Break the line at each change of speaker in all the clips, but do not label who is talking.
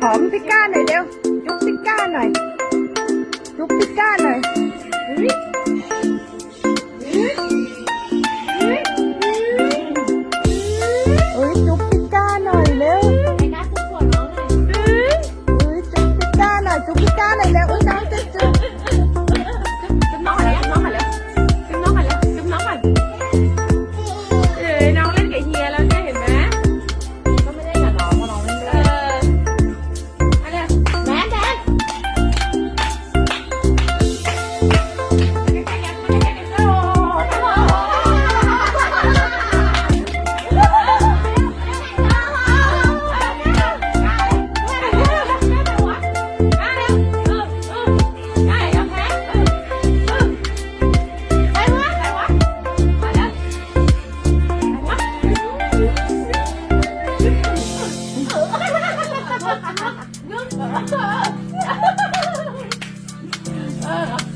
หอมพิก้าหน่อยเดี
ย
วจุ๊บพิก้าหน่อยจุ๊บพิก้าหน่อย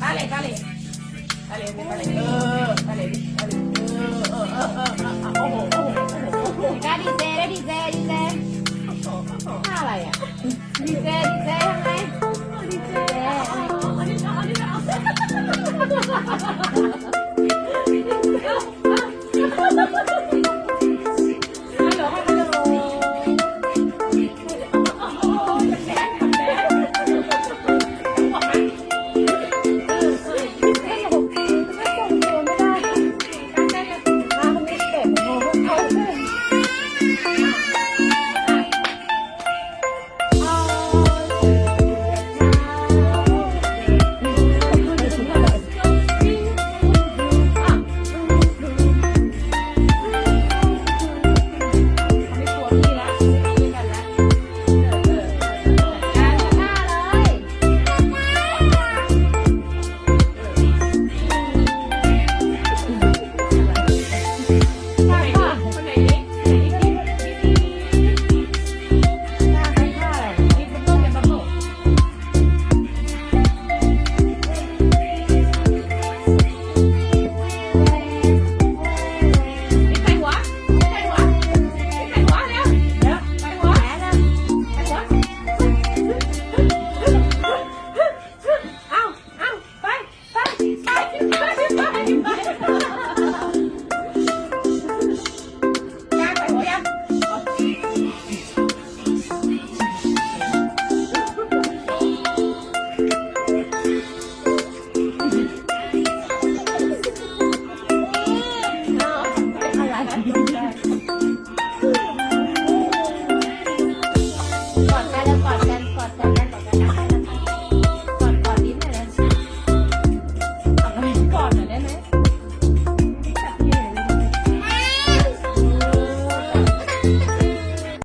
Dale, dale. Dale, dale. เอ
อ dale, dale. เออ เออ เออ เออ เออ โอ้โห โอ้โห โอ้โห ได้
ดีเจได้ดีเจดีเจท่าอะไร
อะดีเจดีเจ